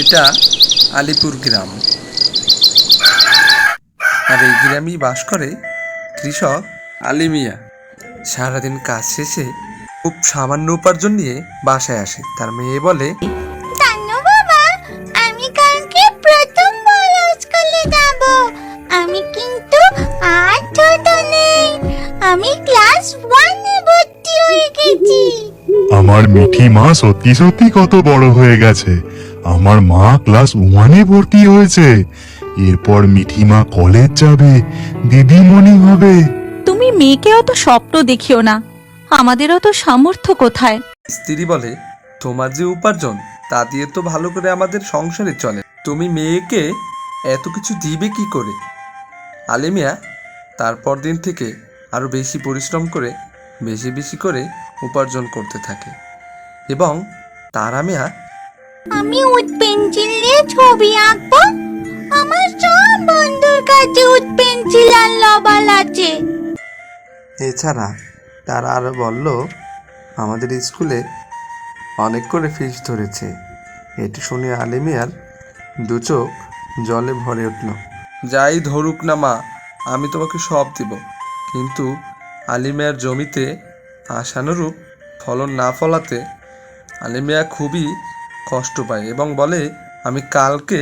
এটা আলিপুর গ্রাম। আর এই গ্রামেই বাস করে কৃষক আলিমিয়া সারাদিন কাজ শেষে খুব সামান্য উপার্জন নিয়ে বাসায় আসে। তার মেয়ে বলে জানো বাবা আমি কালকে প্রথম বড় স্কুলে যাব। আমি কিন্তু আর ছোট নেই। আমি ক্লাস ওয়ানে ভর্তি হয়ে গেছি। আমার মিঠি মা সত্যি সত্যি কত বড় হয়ে গেছে। আমার মা ক্লাস ওয়ানে ভর্তি হয়েছে। এরপর মিঠিমা কলেজ যাবে দিদিমণি হবে। তুমি মেয়েকে অত স্বপ্ন দেখিও না। আমাদেরও তো সামর্থ্য কোথায়? স্ত্রী বলে তোমার যে উপার্জন তা দিয়ে তো ভালো করে আমাদের সংসারে চলে। তুমি মেয়েকে এত কিছু দিবে কি করে? আলিমিয়া তারপর দিন থেকে আরও বেশি পরিশ্রম করে বেশি বেশি করে উপার্জন করতে থাকে। এবং তারা মেয়া আমি উড পেন্সিল দিয়ে ছবি আঁকবো। আমার সব বন্ধুর কাছে উড পেন্সিল আর লবাল আছে। এছাড়া তারা আরও বলল আমাদের স্কুলে অনেক করে ফিস ধরেছে। এটি শুনে আলিমিয়ার দু চোখ জলে ভরে উঠল। যাই ধরুক না মা আমি তোমাকে সব দিব। কিন্তু আলিমিয়ার জমিতে আশানুরূপ ফলন না ফলাতে আলিমিয়া খুবই কষ্ট পায় এবং বলে, আমি কালকে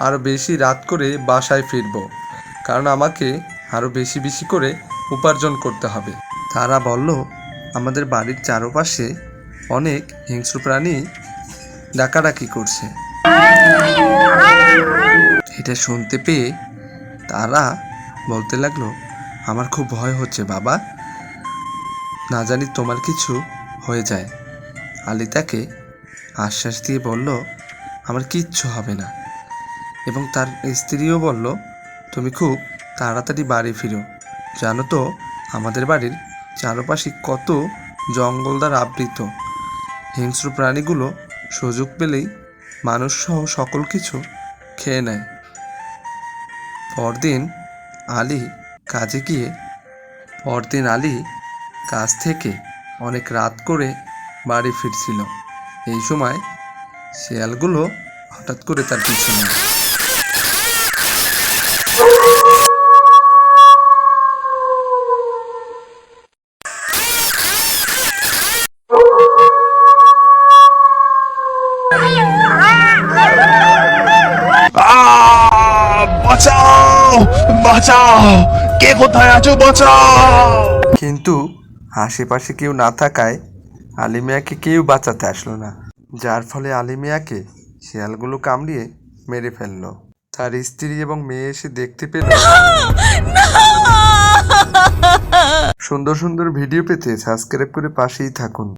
আরও বেশি রাত করে বাসায় ফিরব, কারণ আমাকে আরও বেশি বেশি করে উপার্জন করতে হবে। তারা বলল, আমাদের বাড়ির চারপাশে অনেক হিংস্র প্রাণী ডাকাডাকি করছে। এটা শুনতে পেয়ে তারা বলতে লাগল, আমার খুব ভয় হচ্ছে বাবা। না জানি তোমার কিছু হয়ে যায়। আলী তাকে আশ্বাস দিয়ে বলল, আমার কিচ্ছু হবে না। এবং তার স্ত্রীও বলল, তুমি খুব তাড়াতাড়ি বাড়ি ফিরো। জানো তো, আমাদের বাড়ির চারপাশে কত জঙ্গল দ্বারা আবৃত। হিংস্র প্রাণীগুলো সুযোগ পেলেই মানুষসহ সকল কিছু খেয়ে নেয়। পরদিন আলী কাজে গিয়ে, পরদিন আলী কাজ থেকে অনেক রাত করে বাড়ি ফিরছিল। এই সময় শিয়ালগুলো হঠাৎ করে তার পিছনে বাঁচাও কে কোথায় আছো বাঁচাও। কিন্তু আশেপাশে কেউ না থাকায় আলিমিয়াকে কেউ বাঁচাতে আসলো না। যার ফলে আলিমিয়াকে শিয়ালগুলো কামড়িয়ে মেরে ফেলল। তার স্ত্রী এবং মেয়ে এসে দেখতে পেল সুন্দর সুন্দর ভিডিও পেতে সাবস্ক্রাইব করে পাশেই থাকুন।